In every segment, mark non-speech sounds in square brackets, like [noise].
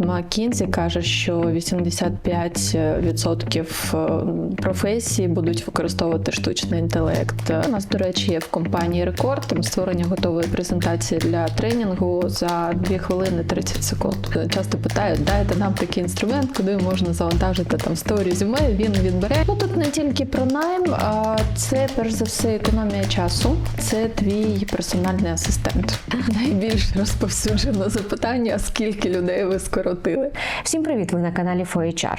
McKinsey каже, що 85% професій будуть використовувати штучний інтелект. У нас, до речі, є в компанії рекорд там створення готової презентації для тренінгу за 2 хвилини 30 секунд. Часто питають, дайте нам такий інструмент, куди можна завантажити там 100 резюме. Він відбере. Ну тут не тільки про найм, а це перш за все економія часу. Це твій персональний асистент. [laughs] Найбільш розповсюджене запитання: скільки людей ви скоротили? Всім привіт! Ви на каналі ForHR.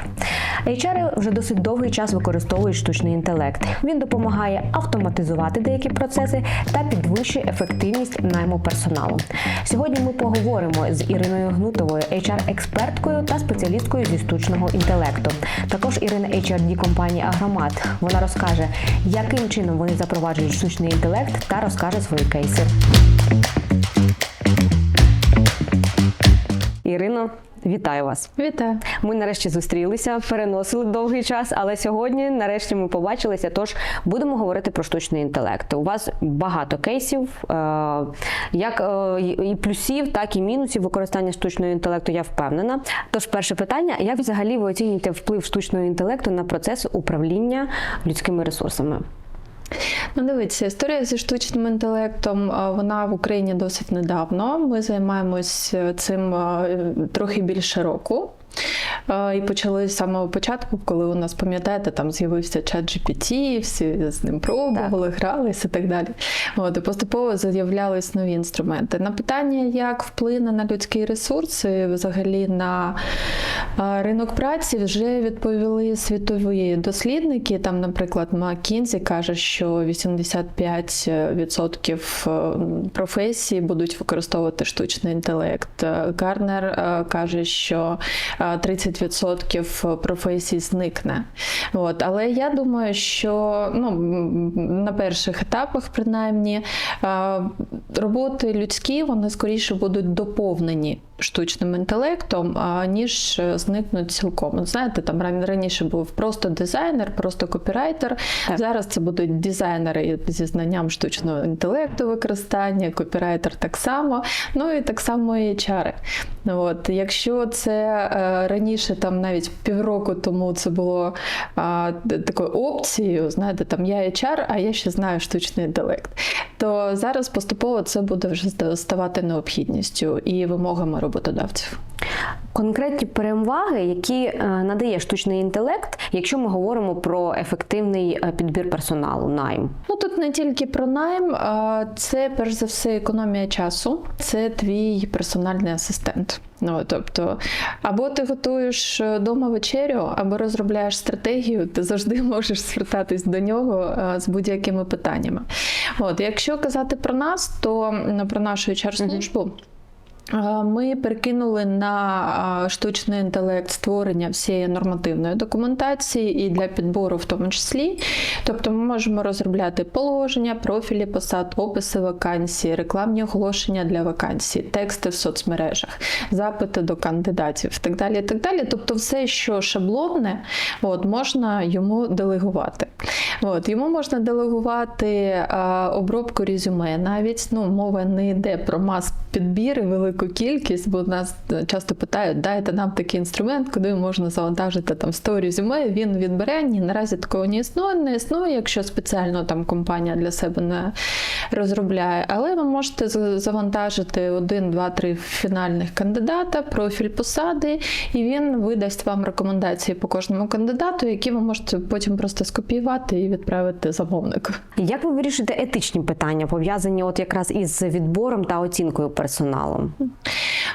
HR вже досить довгий час використовують штучний інтелект. Він допомагає автоматизувати деякі процеси та підвищує ефективність найму персоналу. Сьогодні ми поговоримо з Іриною Гнутовою, HR-експерткою та спеціалісткою зі штучного інтелекту. Також Ірина HRD компанії Агромат. Вона розкаже, яким чином вони запроваджують штучний інтелект та розкаже свої кейси. Ірино, вітаю вас! Вітаю. Ми нарешті зустрілися, переносили довгий час, але сьогодні нарешті ми побачилися. Тож будемо говорити про штучний інтелект. У вас багато кейсів, е, як е, і плюсів, так і мінусів використання штучного інтелекту. Я впевнена. Тож, перше питання: як взагалі ви оцінюєте вплив штучного інтелекту на процес управління людськими ресурсами? Ну, дивіться, історія зі штучним інтелектом вона в Україні досить недавно. Ми займаємось е, цим трохи більше року. І почали з самого початку, коли у нас, пам'ятаєте, там з'явився чат GPT, всі з ним пробували, так. гралися і так далі. От, І поступово з'являлись нові інструменти. На питання, як вплине на людські ресурси, взагалі на ринок праці, вже відповіли світові дослідники. Там, наприклад, Маккінзі каже, що 85% е, професій будуть використовувати штучний інтелект. Гарнер е, каже, що е, 30 10% е, професій зникне. От. Але я думаю, що ну, на перших етапах, принаймні, е, роботи людські, вони скоріше будуть доповнені штучним інтелектом, ніж е, зникнуть цілком. От Знаєте, там раніше був просто дизайнер, просто копірайтер. Так. Зараз це будуть дизайнери зі знанням штучного інтелекту використання, копірайтер так само. Ну і так само і HR. От, якщо це е, раніше, там навіть півроку тому це було а, такою опцією, знаєте, там я HR, а я ще знаю штучний інтелект, то зараз поступово це буде вже ставати необхідністю і вимогами роботодавців. Конкретні переваги, які е, надає штучний інтелект, якщо ми говоримо про ефективний е, підбір персоналу, найм. Ну тут не тільки про найм, а це перш за все економія часу, це твій персональний асистент. Ну тобто, або ти готуєш вдома вечерю, або розробляєш стратегію, ти завжди [laughs] можеш звертатись до нього з будь-якими питаннями. От, якщо казати про нас, то про нашу HR-службу. А, Ми перекинули на штучний інтелект створення всієї нормативної документації і для підбору в тому числі. Тобто ми можемо розробляти положення, профілі посад, описи вакансій, рекламні оголошення для вакансій, тексти в соцмережах, запити до кандидатів так далі. так далі. Тобто все, що шаблонне, от, можна йому делегувати. От, йому можна делегувати а, обробку резюме. Навіть ну, мова не йде про мас-підбір і велику кількість, бо нас часто питають, дайте нам такий інструмент, куди можна завантажити там 100 резюме. Він відбере. Ні, наразі такого не існує, не існує, якщо спеціально там компанія для себе не розробляє. Але ви можете завантажити один, два, три фінальних кандидата, профіль посади, і він видасть вам рекомендації по кожному кандидату, які ви можете потім просто скопіювати і відправити замовнику. Як ви вирішуєте етичні питання, пов'язані от якраз із відбором та оцінкою персоналу?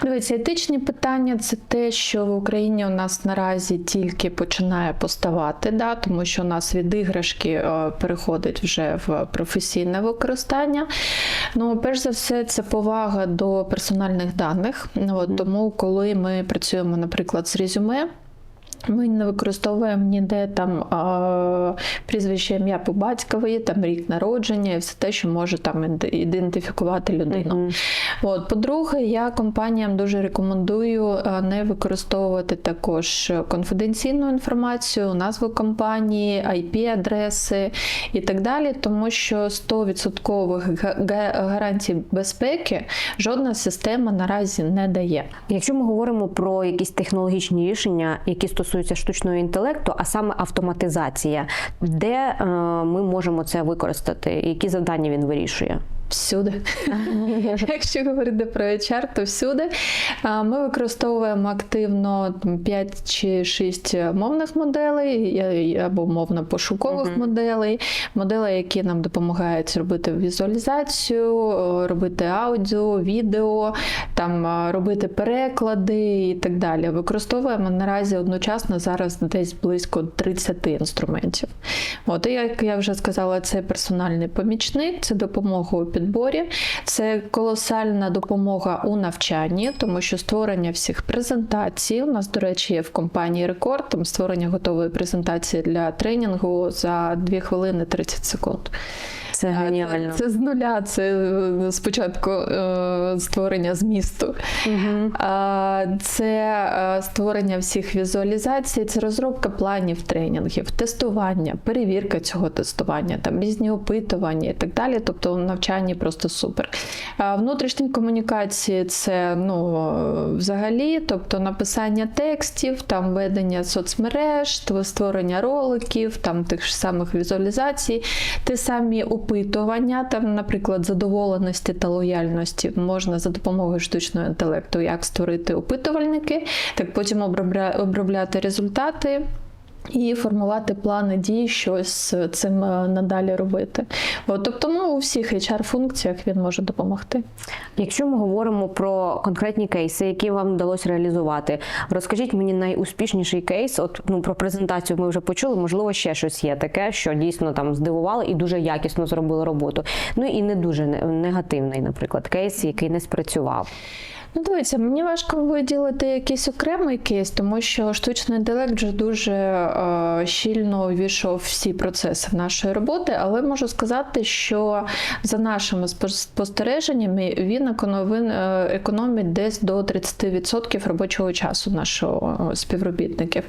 Дивіться, етичні питання це те, що в Україні у нас наразі тільки починає поставати, да, тому що у нас від іграшки е, переходить вже в професійне використання. Ну, перш за все, це повага до персональних даних. От, тому, коли ми працюємо, наприклад, з резюме. Ми не використовуємо ніде там прізвище ім'я по батькові, там рік народження і все те, що може там ідентифікувати людину. Мгм. От, по-друге, я компаніям дуже рекомендую не використовувати також конфіденційну інформацію, назву компанії, IP-адреси і так далі, тому що 100% га- га- гарантій безпеки жодна система наразі не дає. Якщо ми говоримо про якісь технологічні рішення, які стосуються штучного інтелекту, а саме автоматизація, де е, ми можемо це використати, які завдання він вирішує? Всюди. Якщо говорити про HR, то всюди. Ми використовуємо активно 5 чи 6 мовних моделей або мовно-пошукових Мгм. моделей, моделей, які нам допомагають робити візуалізацію, робити аудіо, відео, там робити переклади і так далі. Використовуємо наразі одночасно зараз десь близько 30 інструментів. От, і як я вже сказала, це персональний помічник, це допомога у підборі, це колосальна допомога у навчанні, тому що створення всіх презентацій. У нас, до речі, є в компанії рекорд там створення готової презентації для тренінгу за 2 хвилини 30 секунд. Це геніально. Це з нуля, це е, спочатку е, створення змісту. А, Це е, створення всіх візуалізацій, це розробка планів тренінгів, тестування, перевірка цього тестування, там різні опитування і так далі. Тобто в навчанні просто супер. Внутрішні комунікації це ну взагалі, тобто написання текстів, там ведення соцмереж, створення роликів, там тих ж самих візуалізацій, ті самі опитування, там, наприклад, задоволеності та лояльності можна за допомогою штучного інтелекту як створити опитувальники, так потім обробля- обробляти результати. І формувати плани дій, щось з цим е, надалі робити. От, тобто, ну, у всіх HR-функціях він може допомогти. Якщо ми говоримо про конкретні кейси, які вам вдалося реалізувати, розкажіть мені найуспішніший кейс. От ну про презентацію ми вже почули. Можливо, ще щось є таке, що дійсно там здивувало і дуже якісно зробили роботу. Ну і не дуже негативний, наприклад, кейс, який не спрацював. Ну, дивіться, мені важко виділити якийсь окремий кейс, тому що штучний інтелект вже дуже е, щільно увійшов всі процеси нашої роботи, але можу сказати, що за нашими спос- спостереженнями він е, економить десь до 30% робочого часу нашого е, співробітників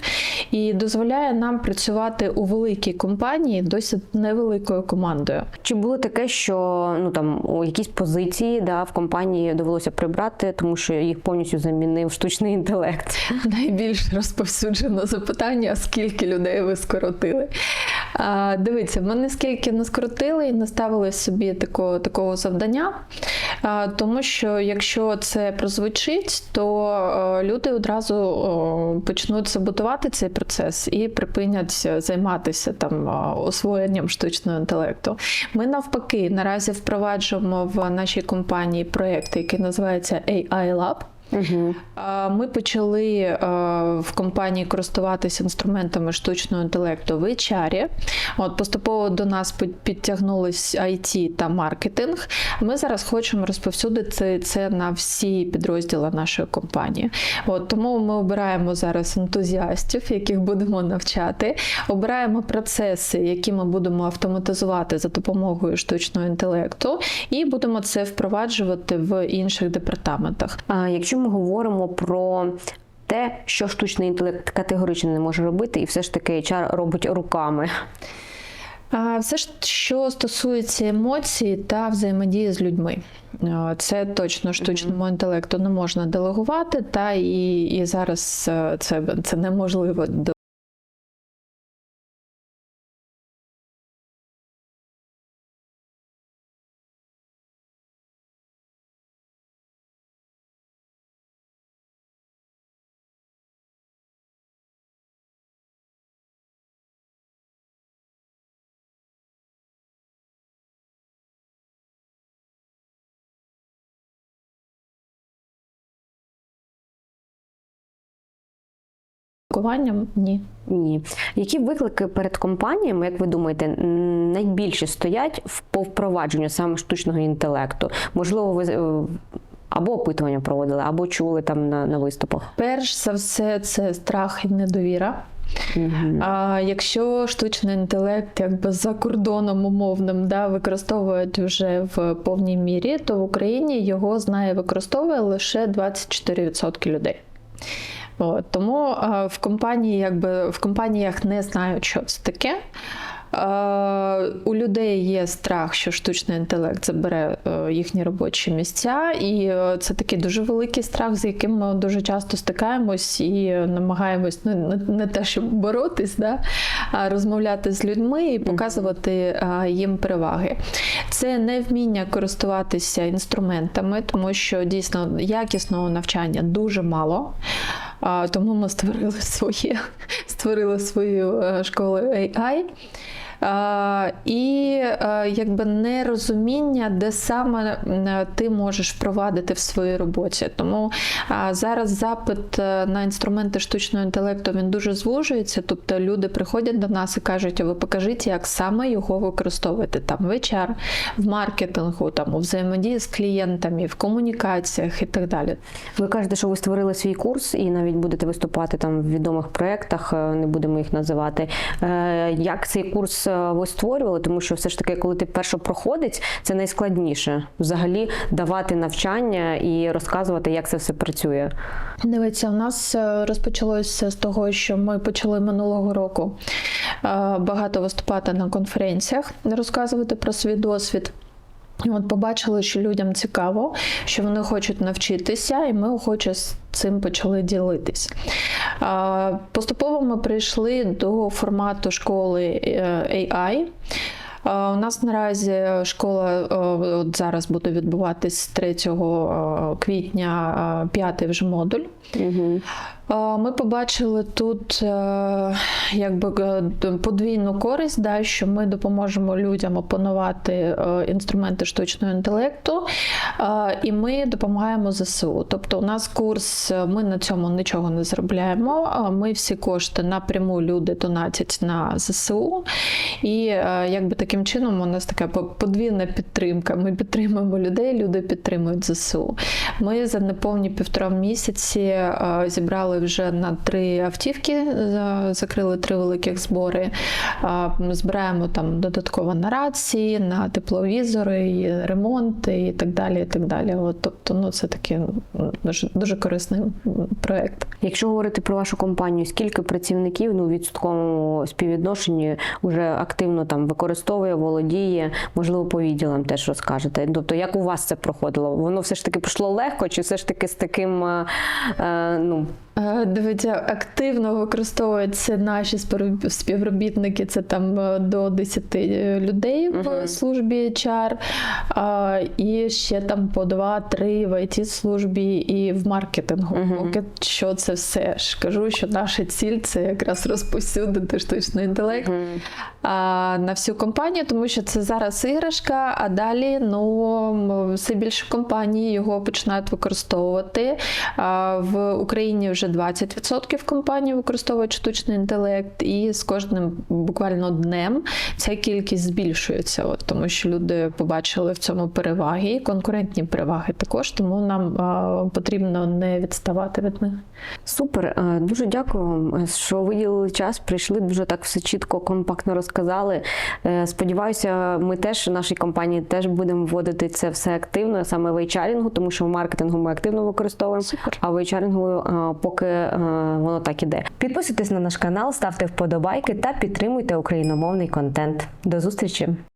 і дозволяє нам працювати у великій компанії досить невеликою командою. Чи було таке, що ну там у якісь позиції да, в компанії довелося прибрати, тому що їх повністю замінив штучний інтелект? [laughs] Найбільш розповсюджено запитання, скільки людей ви скоротили. А, дивіться, ми не скільки не скоротили і не ставили собі такого, такого завдання, тому що якщо це прозвучить, то е, люди одразу почнуть саботувати цей процес і припинять займатися там освоєнням штучного інтелекту. Ми навпаки наразі впроваджуємо в нашій компанії проєкт, який називається AI Lab. Угу. Ми почали в компанії користуватися інструментами штучного інтелекту в HR. От поступово до нас підтягнулись IT та маркетинг. Ми зараз хочемо розповсюдити це на всі підрозділи нашої компанії. От тому ми обираємо зараз ентузіастів, яких будемо навчати. Обираємо процеси, які ми будемо автоматизувати за допомогою штучного інтелекту, і будемо це впроваджувати в інших департаментах. А якщо ми говоримо про те, що штучний інтелект категорично не може робити, і все ж таки HR робить руками. Все, що стосується емоцій та взаємодії з людьми, це точно штучному інтелекту не можна делегувати, та і, і зараз це, це неможливо спілкуванням. Ні. Ні. Які виклики перед компаніями, як ви думаєте, найбільше стоять в- по впровадженню саме штучного інтелекту? Можливо, ви е, або опитування проводили, або чули там на, на виступах. Перш за все, це страх і недовіра. А якщо штучний інтелект якби за кордоном умовним да, використовують вже в повній мірі, то в Україні його знає використовує лише 24% людей. От, тому а, в компанії, якби в компаніях не знають, що це таке. Е, У людей є страх, що штучний інтелект забере е, їхні робочі місця, і е, це такий дуже великий страх, з яким ми дуже часто стикаємось і намагаємось ну, не, не те, щоб боротись, да, а розмовляти з людьми і показувати е, їм переваги. Це невміння користуватися інструментами, тому що дійсно якісного навчання дуже мало. Тому ми створили своє, [laughs] створили свою е, школу AI. І е, якби нерозуміння, де саме ти можеш впровадити в своїй роботі. Тому зараз запит е, на інструменти штучного інтелекту він дуже звужується. Тобто люди приходять до нас і кажуть, а ви покажіть, як саме його використовувати там в HR, в маркетингу, там у взаємодії з клієнтами, в комунікаціях і так далі. Ви кажете, що ви створили свій курс і навіть будете виступати там в відомих проєктах, е, не будемо їх називати. Е, Як цей курс е, ви створювали? Тому що все ж таки, коли ти перше проходить, це найскладніше взагалі давати навчання і розказувати, як це все працює. Дивіться, у нас е, розпочалося з того, що ми почали минулого року е, багато виступати на конференціях, розказувати про свій досвід. От побачили, що людям цікаво, що вони хочуть навчитися, і ми охоче з цим почали ділитись. Поступово ми прийшли до формату школи е, AI. Е, У нас наразі школа е, от зараз буде відбуватись 3 е, квітня, е, п'ятий вже модуль. Угу. Е, Ми побачили тут е, якби е, подвійну користь, да, що ми допоможемо людям опанувати е, інструменти штучного інтелекту, е, і ми допомагаємо ЗСУ. Тобто, у нас курс, е, ми на цьому нічого не заробляємо. Ми всі кошти напряму люди донатять на ЗСУ. І е, якби таким чином у нас така подвійна підтримка. Ми підтримуємо людей, люди підтримують ЗСУ. Ми за неповні півтора місяці е, зібрали вже на три автівки, закрили три великих збори. Е, Збираємо там додатково на рації, на тепловізори, і ремонти і так далі. І так далі. От, тобто, ну це такий дуже, дуже корисний проект. Якщо говорити про вашу компанію, скільки працівників ну, у відсотковому співвідношенні вже активно там використовує, володіє, можливо, по відділам теж розкажете. Тобто, як у вас це проходило? Воно все ж таки пройшло легко, чи все ж таки з таким е, е, ну, Дивіться, активно використовуються наші співробітники. Це там е, до 10 людей в Мгм. службі HR, і ще там по 2-3 в it службі і в маркетингу. Мгм. Поки що це все ж кажу, що наша ціль це якраз розповсюдити штучний інтелект а, на всю компанію, тому що це зараз іграшка, а далі ну, все більше компаній його починають використовувати. В Україні вже 20% компаній використовують штучний інтелект, і з кожним буквально днем ця кількість збільшується, от, тому що люди побачили в цьому переваги, і конкурентні переваги також, тому нам а, потрібно не відставати від них. Супер, Е, дуже дякую вам, що виділили час. Прийшли дуже так все чітко, компактно розказали. Е, Сподіваюся, ми теж в нашій компанії теж будемо вводити це все активно, саме в HR, тому що в маркетингу ми активно використовуємо. Супер. А в HR е, поки е, воно так іде. Підписуйтесь на наш канал, ставте вподобайки та підтримуйте україномовний контент. До зустрічі!